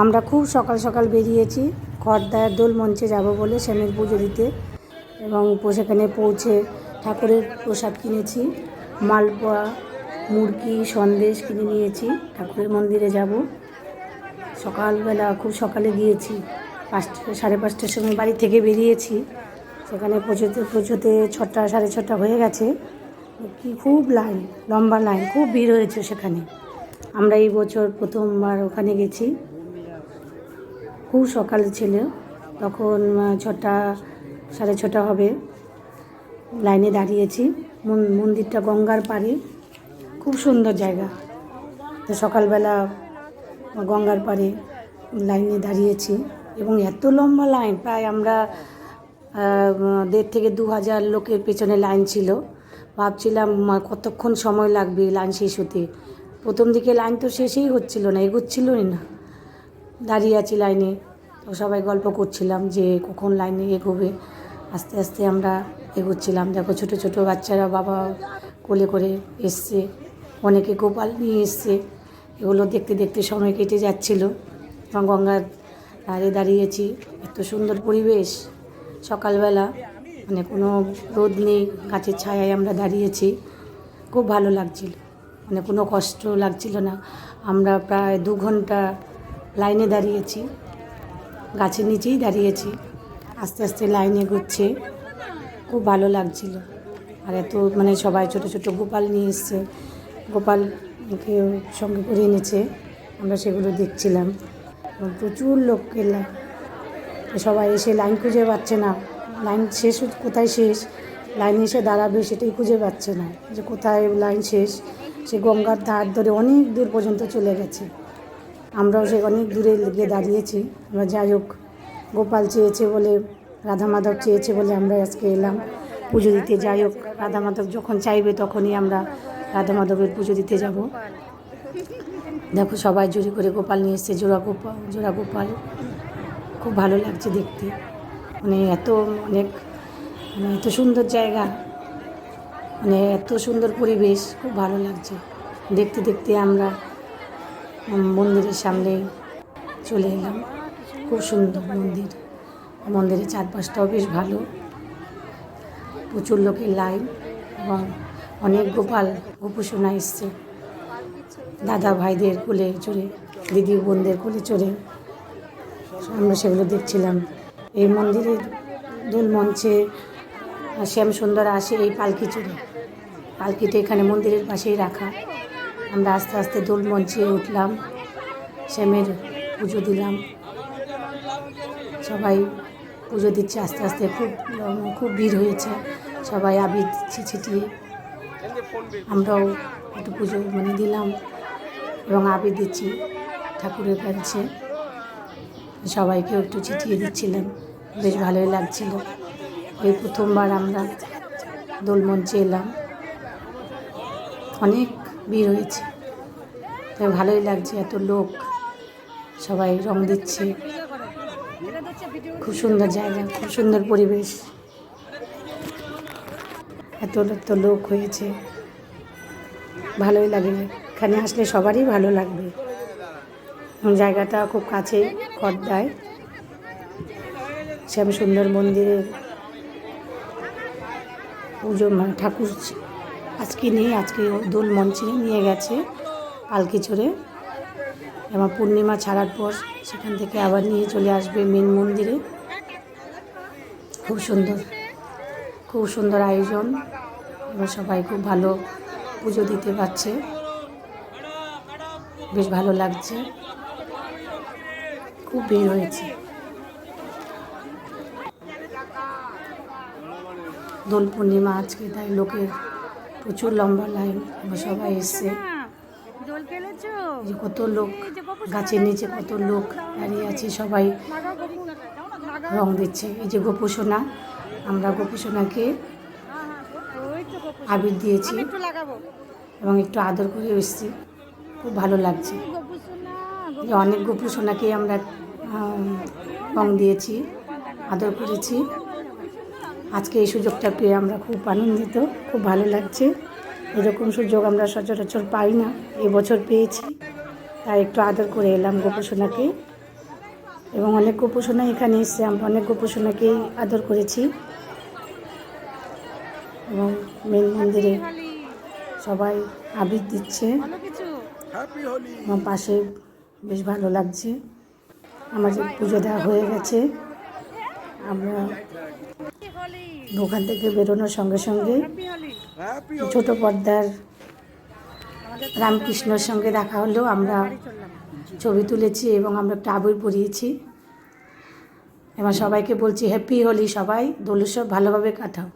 আমরা খুব সকাল সকাল বেরিয়েছি খড়দার দোল মঞ্চে যাব বলে শ্যামের পুজো দিতে। এবং সেখানে পৌঁছে ঠাকুরের প্রসাদ কিনেছি, মালপোয়া, মুরগি, সন্দেশ কিনে নিয়েছি, ঠাকুরের মন্দিরে যাব। সকালবেলা খুব সকালে গিয়েছি, পাঁচটা, সাড়ে পাঁচটার সময় বাড়ি থেকে বেরিয়েছি। সেখানে পৌঁছতে পৌঁছতে ছটা, সাড়ে ছটা হয়ে গেছে। কি খুব লাইন, লম্বা লাইন, খুব ভিড় হয়েছে সেখানে। আমরা এই বছর প্রথমবার ওখানে গেছি। খুব সকাল ছিল। তখন ছটা, সাড়ে ছটা হবে। লাইনে দাঁড়িয়েছি। মন- মন্দিরটা গঙ্গার পাড়ে। খুব সুন্দর জায়গা। তো সকালবেলা গঙ্গার পাড়ে লাইনে দাঁড়িয়েছি এবং এত লম্বা লাইন, প্রায় আমরা দেড় থেকে দু হাজার লোকের পেছনে লাইন ছিল। ভাবছিলাম কতক্ষণ সময় লাগবে লাইন শেষ হতে? প্রথম দিকে লাইন তো শেষেই হচ্ছিল না, এগোচ্ছিলই না। দাঁড়িয়ে আছি লাইনে তো সবাই গল্প করছিলাম যে কখন লাইনে এগোবে। আস্তে আস্তে আমরা এগোচ্ছিলাম। দেখো ছোট ছোট বাচ্চারা বাবা কোলে করে এসছে। অনেকে গোপাল নিয়ে এসছে। এগুলো দেখতে দেখতে সময় কেটে যাচ্ছিল। এবং গঙ্গার ধারে দাঁড়িয়েছি। এত সুন্দর পরিবেশ। সকালবেলা মানে কোনো রোদ নেই, গাছের ছায়ায় আমরা দাঁড়িয়েছি। খুব ভালো লাগছিল। মানে কোনো কষ্ট লাগছিল না। আমরা প্রায় দু ঘণ্টা লাইনে দাঁড়িয়েছি, গাছের নিচেই দাঁড়িয়েছি, আস্তে আস্তে লাইনে এগোচ্ছে। খুব ভালো লাগছিল। আর এত মানে সবাই ছোট ছোট গোপাল নিয়ে এসছে। গোপালকে সঙ্গে করে এনেছে, আমরা সেগুলো দেখছিলাম। প্রচুর লোককে সবাই এসে লাইন খুঁজে পাচ্ছে না। লাইন শেষ কোথায় শেষ? লাইন এসে দাঁড়াবে সেটাই খুঁজে পাচ্ছে না। যে কোথায় লাইন শেষ? সে গঙ্গার ধার ধরে অনেক দূর পর্যন্ত চলে গেছে। আমরাও সে অনেক দূরে গিয়ে দাঁড়িয়েছি। আমরা যাই হোক, গোপাল চেয়েছে বলে, রাধা মাধব চেয়েছে বলে আমরা আজকে এলাম পুজো দিতে। যাই হোক, রাধা মাধব যখন চাইবে তখনই আমরা রাধা মাধবের পুজো দিতে যাব। দেখো সবাই জোরে করে গোপাল নিয়ে এসছে, জোড়া গোপাল জোড়া গোপাল। খুব ভালো লাগছে দেখতে। মানে এত অনেক মানে এত সুন্দর জায়গা। মানে এত সুন্দর পরিবেশ, খুব ভালো লাগছে। দেখতে দেখতে আমরা মন্দিরের সামনে চলে এলাম। খুব সুন্দর মন্দির। মন্দিরের চারপাশটাও বেশ ভালো। প্রচুর লোকের লাইন এবং অনেক গোপাল গোপুসোনা এসছে। দাদা ভাইদের কোলে চড়ে, দিদি বোনদের কোলে চড়ে। আমরা সেগুলো দেখছিলাম। এই মন্দিরের দোল মঞ্চে শ্যাম সুন্দর আসে এই পালকি চড়ে। পালকিটা এখানে মন্দিরের পাশেই রাখা। আমরা আস্তে আস্তে দোল মঞ্চে উঠলাম, শ্যামের পুজো দিলাম। সবাই পুজো দিচ্ছে আস্তে আস্তে, খুব খুব ভিড় হয়েছে। সবাই আবির দিচ্ছে ছিটিয়ে আমরাও একটু পুজো মানে দিলাম এবং আবির দিচ্ছি, ঠাকুরের কাছে। সবাইকেও একটু ছিটিয়ে দিচ্ছিলাম, বেশ ভালোই লাগছিল। এই প্রথমবার আমরা দোল মঞ্চে এলাম। অনেক ভিড় হয়েছে। তাই ভালোই লাগছে, এত লোক সবাই রং দিচ্ছে। খুব সুন্দর জায়গা, খুব সুন্দর পরিবেশ। এত এত লোক হয়েছে। ভালোই লাগে। এখানে আসলে সবারই ভালো লাগবে। জায়গাটা খুব কাছেই খড়দায় শ্যাম সুন্দর মন্দিরের পুজো ঠাকুর আজকে নেই, আজকে দোল মঞ্চে নিয়ে গেছে পালকি চড়ে এবং পূর্ণিমা ছাড়ার পর সেখান থেকে আবার নিয়ে চলে আসবে মেন মন্দিরে। খুব সুন্দর খুব সুন্দর আয়োজন। এবং সবাই খুব ভালো পুজো দিতে পারছে। বেশ ভালো লাগছে। খুব ভিড় হয়েছে। দোল পূর্ণিমা আজকে, তাই লোকের প্রচুর লম্বা লাইন সবাই এসছে। এই যে কত লোক গাছের নিচে কত লোক দাঁড়িয়ে আছে সবাই রং দিচ্ছে। এই যে গোপুসোনা আমরা গোপুসোনাকে ওই তো গোপু আবির দিয়েছি এবং একটু আদর করে এসেছি। খুব ভালো লাগছে। এই অনেক গোপুসোনাকে আমরা আম, রং দিয়েছি আদর করেছি। আজকে এই সুযোগটা পেয়ে আমরা খুব আনন্দিত খুব ভালো লাগছে। এরকম সুযোগ আমরা সচরাচর পাই না এবছর পেয়েছি। তাই একটু আদর করে এলাম গোপুসোনাকে। এবং অনেক গোপোষণা এখানে এসছে আমরা অনেক গোপোষণাকেই আদর করেছি। এবং মেন মন্দিরে সবাই আবির দিচ্ছে। আমার পাশে বেশ ভালো লাগছে। আমাদের পুজো দেওয়া হয়ে গেছে। আমরা ওখান থেকে বেরোনোর সঙ্গে সঙ্গে ছোট পর্দার রামকৃষ্ণর সঙ্গে দেখা হলো আমরা ছবি তুলেছি এবং আমরা একটা আবির পরিয়েছি। এবার সবাইকে বলছি হ্যাপি হোলি সবাই দোল উৎসব ভালোভাবে কাটাও।